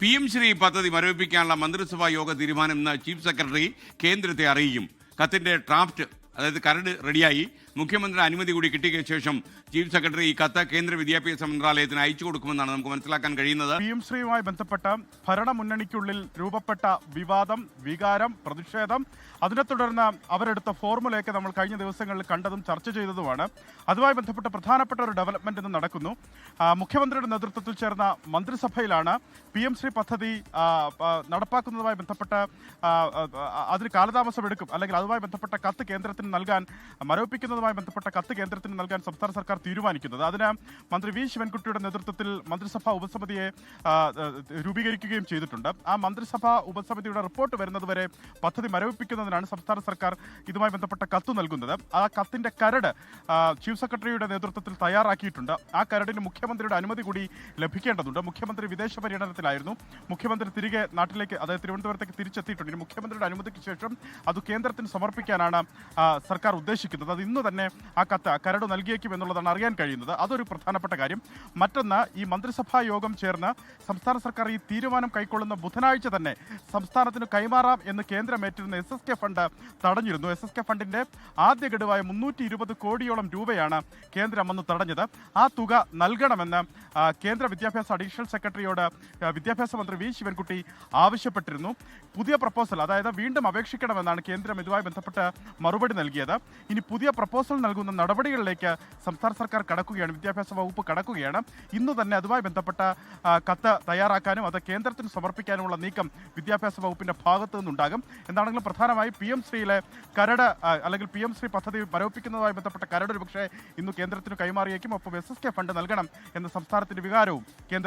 P M Shri പദ്ധതി മരവിപ്പിക്കാനുള്ള മന്ത്രിസഭാ യോഗ തീരുമാനം ഇന്ന് ചീഫ് സെക്രട്ടറി കേന്ദ്രത്തെ അറിയിക്കും. കത്തിന്റെ ഡ്രാഫ്റ്റ് അതായത് കരട് റെഡിയായി. മുഖ്യമന്ത്രി അനുമതി കൂടി കിട്ടിയ ശേഷം ചീഫ് സെക്രട്ടറി ഈ കത്ത് കേന്ദ്ര വിദ്യാഭ്യാസ മന്ത്രാലയത്തിന് അയച്ചു കൊടുക്കുമെന്നാണ് നമുക്ക് മനസ്സിലാക്കാൻ കഴിയുന്നത്. പി എം ശ്രീയുമായി ബന്ധപ്പെട്ട ഭരണമുന്നണിക്കുള്ളിൽ രൂപപ്പെട്ട വിവാദം വികാരം പ്രതിഷേധം അതിനെ തുടർന്ന് അവരെടുത്ത ഫോർമുലയൊക്കെ നമ്മൾ കഴിഞ്ഞ ദിവസങ്ങളിൽ കണ്ടതും ചർച്ച ചെയ്തതുമാണ്. അതുമായി ബന്ധപ്പെട്ട പ്രധാനപ്പെട്ട ഒരു ഡെവലപ്മെന്റ് ഇന്ന് നടക്കുന്നു. മുഖ്യമന്ത്രിയുടെ നേതൃത്വത്തിൽ ചേർന്ന മന്ത്രിസഭയിലാണ് പി എം ശ്രീ പദ്ധതി നടപ്പാക്കുന്നതുമായി ബന്ധപ്പെട്ട അതിന് കാലതാമസം എടുക്കും. അല്ലെങ്കിൽ അതുമായി ബന്ധപ്പെട്ട കത്ത് കേന്ദ്രത്തിന് നൽകാൻ മരവിപ്പിക്കുന്നതുമായി ബന്ധപ്പെട്ട കത്ത് കേന്ദ്രത്തിന് നൽകാൻ സംസ്ഥാന സർക്കാർ തീരുമാനിക്കുന്നത്. അതിന് മന്ത്രി വി ശിവൻകുട്ടിയുടെ നേതൃത്വത്തിൽ മന്ത്രിസഭാ ഉപസമിതിയെ രൂപീകരിക്കുകയും ചെയ്തിട്ടുണ്ട്. ആ മന്ത്രിസഭാ ഉപസമിതിയുടെ റിപ്പോർട്ട് വരുന്നതുവരെ പദ്ധതി മരവിപ്പിക്കുന്നതിനാണ് സംസ്ഥാന സർക്കാർ ഇതുമായി ബന്ധപ്പെട്ട കത്ത് നൽകുന്നത്. ആ കത്തിന്റെ കരട് ചീഫ് സെക്രട്ടറിയുടെ നേതൃത്വത്തിൽ തയ്യാറാക്കിയിട്ടുണ്ട്. ആ കരടിന് മുഖ്യമന്ത്രിയുടെ അനുമതി കൂടി ലഭിക്കേണ്ടതുണ്ട്. മുഖ്യമന്ത്രി വിദേശ പര്യടനത്തിലായിരുന്നു. മുഖ്യമന്ത്രി തിരികെ നാട്ടിലേക്ക് അതായത് തിരുവനന്തപുരത്തേക്ക് തിരിച്ചെത്തിയിട്ടുണ്ട്. ഇനി മുഖ്യമന്ത്രിയുടെ അനുമതിക്ക് ശേഷം അത് കേന്ദ്രത്തിന് സമർപ്പിക്കാനാണ് സർക്കാർ ഉദ്ദേശിക്കുന്നത് അത് ഇന്ന് തന്നെ ആ കത്ത് കരട് നൽകിയേക്കും എന്നുള്ളതാണ് അറിയാൻ കഴിയുന്നത്. അതൊരു പ്രധാനപ്പെട്ട കാര്യം. മറ്റൊന്ന് ഈ മന്ത്രിസഭാ യോഗം ചേർന്ന് സംസ്ഥാന സർക്കാർ ഈ തീരുമാനം കൈക്കൊള്ളുന്ന ബുധനാഴ്ച തന്നെ സംസ്ഥാനത്തിന് കൈമാറാം എന്ന് കേന്ദ്രം ഏറ്റിരുന്ന എസ് എസ് കെ ഫണ്ട് തടഞ്ഞിരുന്നു. എസ് എസ് കെ ഫണ്ടിന്റെ ആദ്യ ഗഡുവായ മുന്നൂറ്റി ഇരുപത് കോടിയോളം രൂപയാണ് കേന്ദ്രം അന്ന് തടഞ്ഞത്. ആ തുക നൽകണമെന്ന് കേന്ദ്ര വിദ്യാഭ്യാസ അഡീഷണൽ സെക്രട്ടറിയോട് വിദ്യാഭ്യാസ മന്ത്രി വി ശിവൻകുട്ടി ആവശ്യപ്പെട്ടിരുന്നു. പുതിയ പ്രപ്പോസൽ അതായത് വീണ്ടും അപേക്ഷിക്കണമെന്നാണ് കേന്ദ്രം ഇതുമായി ബന്ധപ്പെട്ട് മറുപടി നൽകിയത്. ഇനി പുതിയ പ്രപ്പോസൽ നൽകുന്ന നടപടികളിലേക്ക് സംസ്ഥാന സർക്കാർ കടക്കുകയാണ്. വിദ്യാഭ്യാസ വകുപ്പ് കടക്കുകയാണ്. ഇന്ന് തന്നെ അതുമായി ബന്ധപ്പെട്ട കത്ത് തയ്യാറാക്കാനും അത് കേന്ദ്രത്തിന് സമർപ്പിക്കാനുമുള്ള നീക്കം വിദ്യാഭ്യാസ വകുപ്പിന്റെ ഭാഗത്തു നിന്നുണ്ടാകും. എന്താണെങ്കിലും പ്രധാനമായി പി എം ശ്രീയിലെ കരട് അല്ലെങ്കിൽ പി എം ശ്രീ പദ്ധതി മരവിപ്പിക്കുന്നതുമായി ബന്ധപ്പെട്ട കരട് ഒരുപക്ഷെ ഇന്ന് കേന്ദ്രത്തിന് കൈമാറിയേക്കും. ഒപ്പം എസ് എസ് കെ ഫണ്ട് നൽകണം എന്ന സംസ്ഥാനത്തിന്റെ വികാരവും കേന്ദ്ര